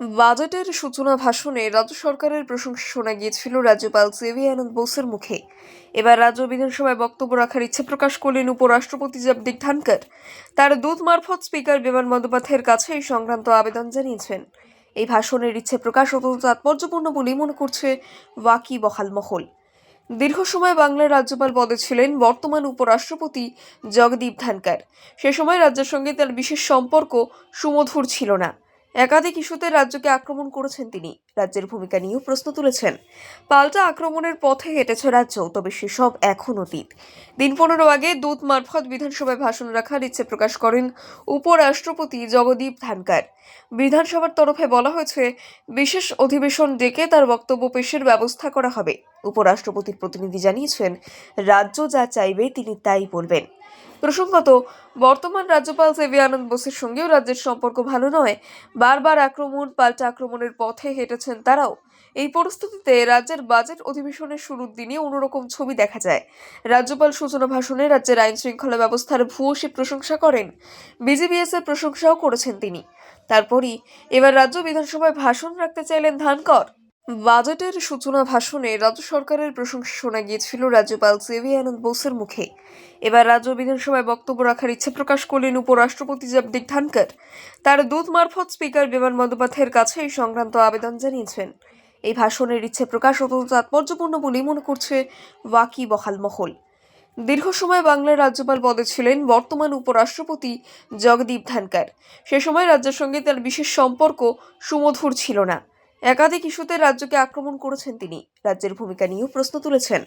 বাজেটের সূচনা ভাষণে রাজ্য সরকারের প্রশংসা শোনা গিয়েছিল রাজ্যপাল সিভি আনন্দ বোসের মুখে। এবার রাজ্য বিধানসভায় বক্তব্য রাখার ইচ্ছে প্রকাশ করলেন উপরাষ্ট্রপতি জগদীপ ধনকর তার দূত মারফত স্পিকার বিমান বন্দ্যোপাধ্যায়ের কাছে এই সংক্রান্ত আবেদন জানিয়েছেন। এই ভাষণের ইচ্ছে প্রকাশ অত্যন্ত তাৎপর্যপূর্ণ বলেই মনে করছে ওয়াকি বহাল মহল। দীর্ঘ সময় বাংলার রাজ্যপাল পদে ছিলেন বর্তমান উপরাষ্ট্রপতি জগদীপ ধনকর সে সময় রাজ্যের সঙ্গে তার বিশেষ সম্পর্ক সুমধুর ছিল না। একাধিক ইস্যুতে রাজ্যকে আক্রমণ করেছেন তিনি। রাজ্যের ভূমিকা নিয়েও প্রশ্ন তুলেছেন। পাল্টা আক্রমণের পথে হেঁটেছে রাজ্য, তবে সেসব এখন অতীত। দিন পনেরো আগে দূত মারফত বিধানসভায় ভাষণ রাখার ইচ্ছে প্রকাশ করেন উপরাষ্ট্রপতি জগদীপ ধনকর বিধানসভার তরফে বলা হয়েছে, বিশেষ অধিবেশন ডেকে তার বক্তব্য পেশের ব্যবস্থা করা হবে। উপরাষ্ট্রপতির প্রতিনিধি জানিয়েছেন, রাজ্য যা চাইবে তিনি তাই বলবেন। প্রসঙ্গত, বর্তমান রাজ্যপাল সেভি আনন্দ বোসের সঙ্গেও রাজ্যের সম্পর্ক ভালো নয়। বারবার আক্রমণ, পাল্টা আক্রমণের পথে হেঁটেছেন তারাও। এই পরিস্থিতিতে রাজ্যের বাজেট অধিবেশনের শুরুর দিনে অন্যরকম ছবি দেখা যায়। রাজ্যপাল সূচনা ভাষণে রাজ্যের আইন শৃঙ্খলা ব্যবস্থার ভূয়সী প্রশংসা করেন। বিজিবিএস এর প্রশংসাও করেছেন তিনি। তারপরই এবার রাজ্য বিধানসভায় ভাষণ রাখতে চাইলেন ধানকর। বাজেটের সূচনা ভাষণে রাজ্য সরকারের প্রশংসা শোনা গিয়েছিল রাজ্যপাল সিভি আনন্দ বোসের মুখে। এবার রাজ্য বিধানসভায় বক্তব্য রাখার ইচ্ছে প্রকাশ করলেন উপরাষ্ট্রপতি জগদীপ ধনকর তার দূত মারফত স্পিকার বিমান বন্দ্যোপাধ্যায়ের কাছে এই সংক্রান্ত আবেদন জানিয়েছেন। এই ভাষণের ইচ্ছে প্রকাশ অত্যন্ত তাৎপর্যপূর্ণ বলেই মনে করছে ওয়াকি বহাল মহল। দীর্ঘ সময় বাংলার রাজ্যপাল পদে ছিলেন বর্তমান উপরাষ্ট্রপতি জগদীপ ধনকর সে সময় রাজ্যের সঙ্গে তার বিশেষ সম্পর্ক সুমধুর ছিল না। একাধিক ইস্যুতে রাজ্যকে আক্রমণ করেছেন তিনি। রাজ্যের ভূমিকা নিয়েও প্রশ্ন তুলেছেন।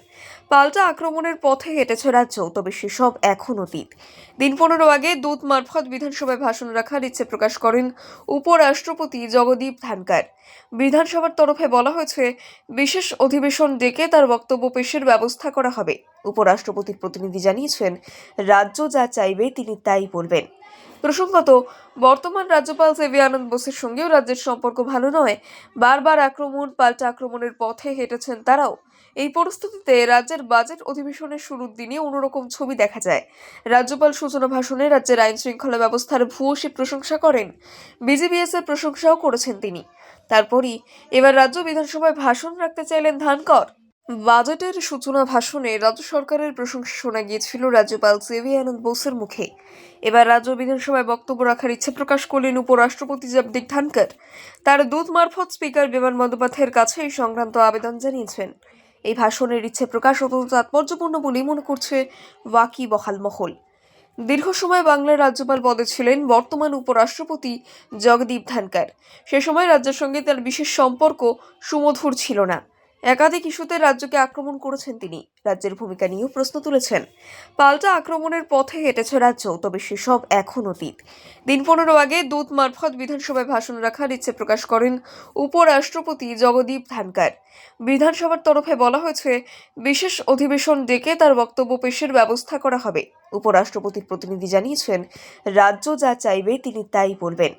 পাল্টা আক্রমণের পথে হেঁটেছে রাজ্য, তবে সেসব এখন অতীত। দিন পনেরো আগে দূত মারফত বিধানসভায় ভাষণ রাখার ইচ্ছে প্রকাশ করেন উপরাষ্ট্রপতি জগদীপ ধনকর বিধানসভার তরফে বলা হয়েছে, বিশেষ অধিবেশন ডেকে তার বক্তব্য পেশের ব্যবস্থা করা হবে। উপরাষ্ট্রপতির প্রতিনিধি জানিয়েছেন, রাজ্য যা চাইবে তিনি তাই বলবেন। প্রসঙ্গত, বর্তমান রাজ্যপাল সেভি আনন্দ বোসের সঙ্গেও রাজ্যের সম্পর্ক ভালো নয়। বারবার আক্রমণ, পাল্টা আক্রমণের পথে হেঁটেছেন তারাও। এই পরিস্থিতিতে রাজ্যের বাজেট অধিবেশনের শুরুর দিনে অন্যরকম ছবি দেখা যায়। রাজ্যপাল সূচনা ভাষণে রাজ্যের আইন শৃঙ্খলা ব্যবস্থার ভূয়সী প্রশংসা করেন। বিজিবিএস এর প্রশংসাও করেছেন তিনি। তারপরই এবার রাজ্য বিধানসভায় ভাষণ রাখতে চাইলেন ধানকর। বাজেটের সূচনা ভাষণে রাজ্য সরকারের প্রশংসা শোনা গিয়েছিল রাজ্যপাল সিভি আনন্দ বোসের মুখে। এবার রাজ্য বিধানসভায় বক্তব্য রাখার ইচ্ছে প্রকাশ করলেন উপরাষ্ট্রপতি জগদীপ ধনকর তার দূত মারফত স্পিকার বিমান বন্দ্যোপাধ্যায়ের কাছে এই সংক্রান্ত আবেদন জানিয়েছেন। এই ভাষণের ইচ্ছে প্রকাশ অত্যন্ত তাৎপর্যপূর্ণ বলেই মনে করছে ওয়াকি বহাল মহল। দীর্ঘ সময় বাংলার রাজ্যপাল পদে ছিলেন বর্তমান উপরাষ্ট্রপতি জগদীপ ধনকর সে সময় রাজ্যের সঙ্গে তার বিশেষ সম্পর্ক সুমধুর ছিল না। একাধিক ইস্যুতে রাজ্যকে আক্রমণ করেছেন তিনি। রাজ্যের ভূমিকা নিয়েও প্রশ্ন তুলেছেন। পাল্টা আক্রমণের পথে হেঁটেছে রাজ্য, তবে সেসব এখন অতীত। দিন পনেরো আগে দূত মারফত বিধানসভায় ভাষণ রাখার ইচ্ছে প্রকাশ করেন উপরাষ্ট্রপতি জগদীপ ধনকর বিধানসভার তরফে বলা হয়েছে, বিশেষ অধিবেশন ডেকে তার বক্তব্য পেশের ব্যবস্থা করা হবে। উপরাষ্ট্রপতির প্রতিনিধি জানিয়েছেন, রাজ্য যা চাইবে তিনি তাই বলবেন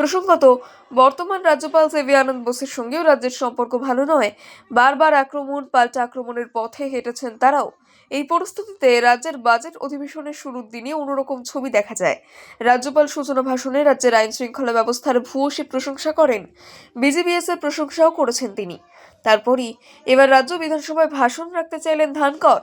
প্রসঙ্গত, বর্তমান রাজ্যপাল সেভি আনন্দ বোসের সঙ্গেও রাজ্যের সম্পর্ক ভালো নয়। বারবার আক্রমণ, পাল্টা আক্রমণের পথে হেঁটেছেন তারাও। এই পরিস্থিতিতে রাজ্যের বাজেট অধিবেশনের শুরুর দিনে অন্যরকম ছবি দেখা যায়। রাজ্যপাল সূচনা ভাষণে রাজ্যের আইন শৃঙ্খলা ব্যবস্থার ভূয়সী প্রশংসা করেন। বিজিবিএস এর প্রশংসাও করেছেন তিনি। তারপরই এবার রাজ্য বিধানসভায় ভাষণ রাখতে চাইলেন ধানকর।